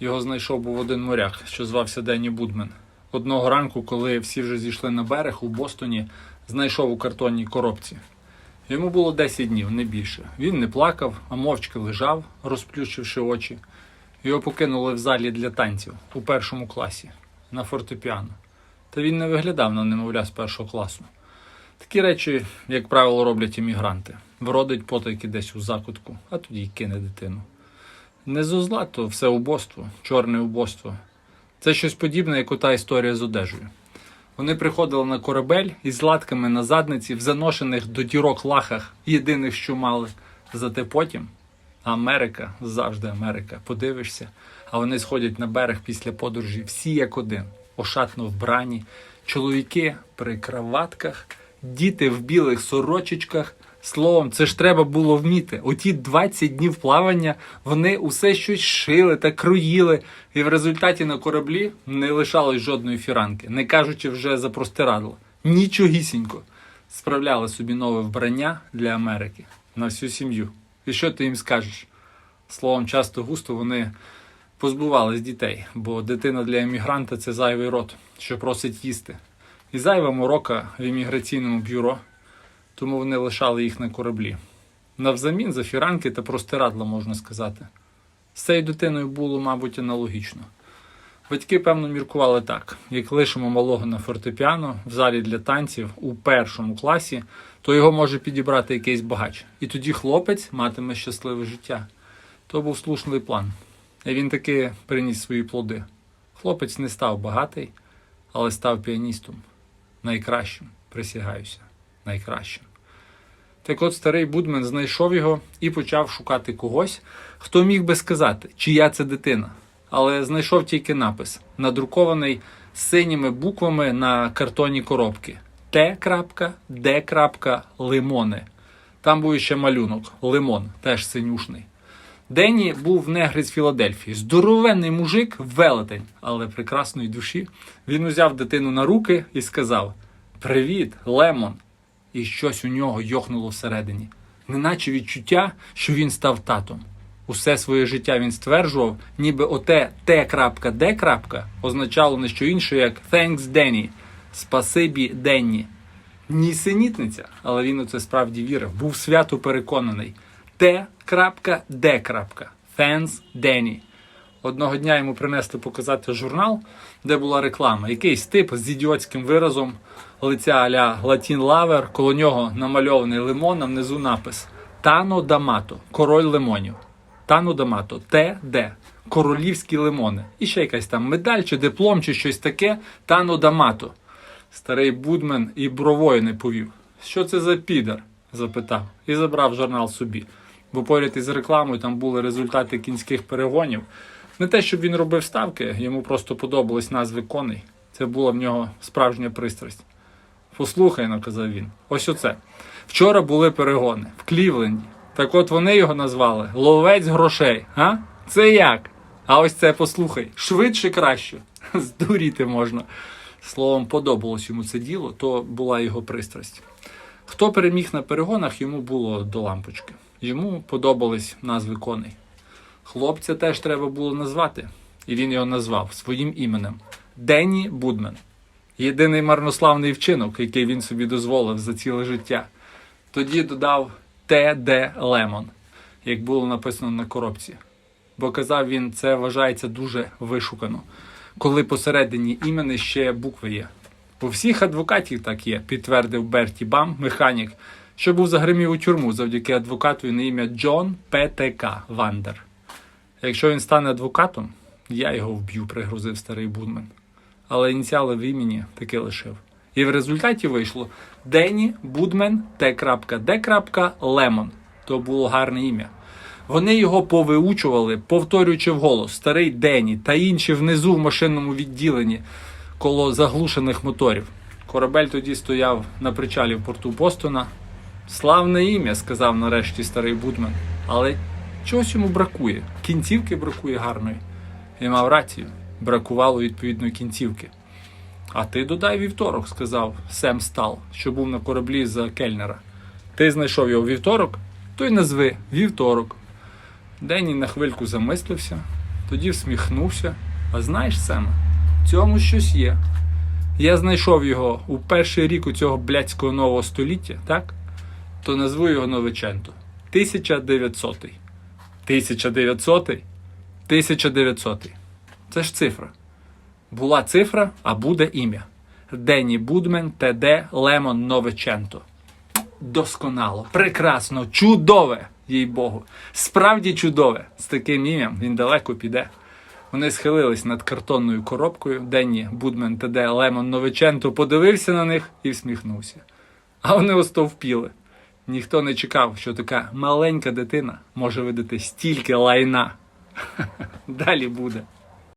Його знайшов був один моряк, що звався Денні Будмен. Одного ранку, коли всі вже зійшли на берег у Бостоні, знайшов у картонній коробці. Йому було 10 днів, не більше. Він не плакав, а мовчки лежав, розплющивши очі. Його покинули в залі для танців у першому класі на фортепіано. Та він не виглядав на немовля з першого класу. Такі речі, як правило, роблять іммігранти. Вродить потайки десь у закутку, а тоді й кине дитину. Не зо зла, то все убоство, чорне убоство. Це щось подібне, як ота історія з одежею. Вони приходили на корабель із латками на задниці, в заношених до дірок лахах, єдиних, що мали. Зате потім Америка, завжди Америка, подивишся, а вони сходять на берег після подорожі, всі як один, ошатно вбрані, чоловіки при краватках, діти в білих сорочечках. Словом, це ж треба було вміти. Оті 20 днів плавання вони усе щось шили та кроїли, і в результаті на кораблі не лишалось жодної фіранки, не кажучи вже за простирадло. Нічогісінько. Справляли собі нове вбрання для Америки на всю сім'ю. І що ти їм скажеш? Словом, часто густо вони позбувались дітей, бо дитина для емігранта це зайвий рот, що просить їсти. І зайва морока в імміграційному бюро, тому вони лишали їх на кораблі. Навзамін за фіранки та простирадла, можна сказати. З цією дитиною було, мабуть, аналогічно. Батьки, певно, міркували так: як лишимо малого на фортепіано в залі для танців у першому класі, то його може підібрати якийсь багач. І тоді хлопець матиме щасливе життя. То був слушний план. І він таки приніс свої плоди. Хлопець не став багатий, але став піаністом. Найкращим, присягаюся, найкращим. Так от старий Будмен знайшов його і почав шукати когось, хто міг би сказати, чия це дитина. Але знайшов тільки напис, надрукований синіми буквами на картонні коробки. Т.Д. Лимони. Там був ще малюнок, лимон, теж синюшний. Денні був негр з Філадельфії, здоровенний мужик, велетень, але прекрасної душі. Він узяв дитину на руки і сказав: Привіт, Лемон! І щось у нього йохнуло всередині, неначе відчуття, що він став татом. Усе своє життя він стверджував, ніби оте Т.Д. означало не що інше, як Thanks, Денні, спасибі Денні. Нісенітниця, але він у це справді вірив, був свято переконаний. Т.Д. Thanks, Денні. Одного дня йому принесли показати журнал, де була реклама. Якийсь тип з ідіотським виразом лиця аля Латін Лавер, коло нього намальований лимон, а внизу напис Тано Дамато, король лимонів. Тано Дамато, Т.Д. Королівські лимони. І ще якась там медаль чи диплом, чи щось таке. Тано Дамато. Старий Будмен і бровою не повів. Що це за підар? запитав і забрав журнал собі. Бо поряд із рекламою там були результати кінських перегонів. Не те, щоб він робив ставки, йому просто подобались назви коней. Це була в нього справжня пристрасть. Послухай, наказав він. Ось оце. Вчора були перегони в Клівленді. Так от вони його назвали ловець грошей. А? Це як? А ось це послухай. Швидше краще. Здуріти можна. Словом, подобалось йому це діло, то була його пристрасть. Хто переміг на перегонах, йому було до лампочки. Йому подобались назви коней. Хлопця теж треба було назвати, і він його назвав своїм іменем Денні Будмен. Єдиний марнославний вчинок, який він собі дозволив за ціле життя. Тоді додав Т.Д. Лемон, як було написано на коробці. Бо казав він, це вважається дуже вишукано, коли посередині імени ще букви є. У всіх адвокатів так є, підтвердив Берті Бам, механік, що був загримів у тюрму завдяки адвокату на ім'я Джон П.Т.К. Вандер. Якщо він стане адвокатом, я його вб'ю, пригрозив старий Будмен. Але ініціали в імені таки лишив. І в результаті вийшло Денні Будмен Т.Д. Лемон. То було гарне ім'я. Вони його повиучували, повторюючи вголос старий Денні та інші внизу в машинному відділенні коло заглушених моторів. Корабель тоді стояв на причалі в порту Бостона. Славне ім'я, сказав нарешті старий Будмен. Але чогось йому бракує. Кінцівки бракує гарної. І мав рацію, бракувало відповідної кінцівки. А ти додай вівторок, сказав Сем Стал, що був на кораблі за кельнера. Ти знайшов його вівторок, то й назви вівторок. Денні на хвильку замислився, Тоді всміхнувся. А знаєш, Семе, в цьому щось є. Я знайшов його у перший рік у цього блядського нового століття, так? То назву його Новиченто. 1900. 1900? 1900. Це ж цифра. Була цифра, а буде ім'я. Дені Будмен ТД Лемон Новиченто. Досконало, прекрасно, чудове, їй Богу. Справді чудове. З таким ім'ям він далеко піде. Вони схилились над картонною коробкою. Денні Будмен ТД Лемон Новиченто подивився на них і всміхнувся. А вони остовпіли. Ніхто не чекав, що така маленька дитина може видати стільки лайна. Далі буде.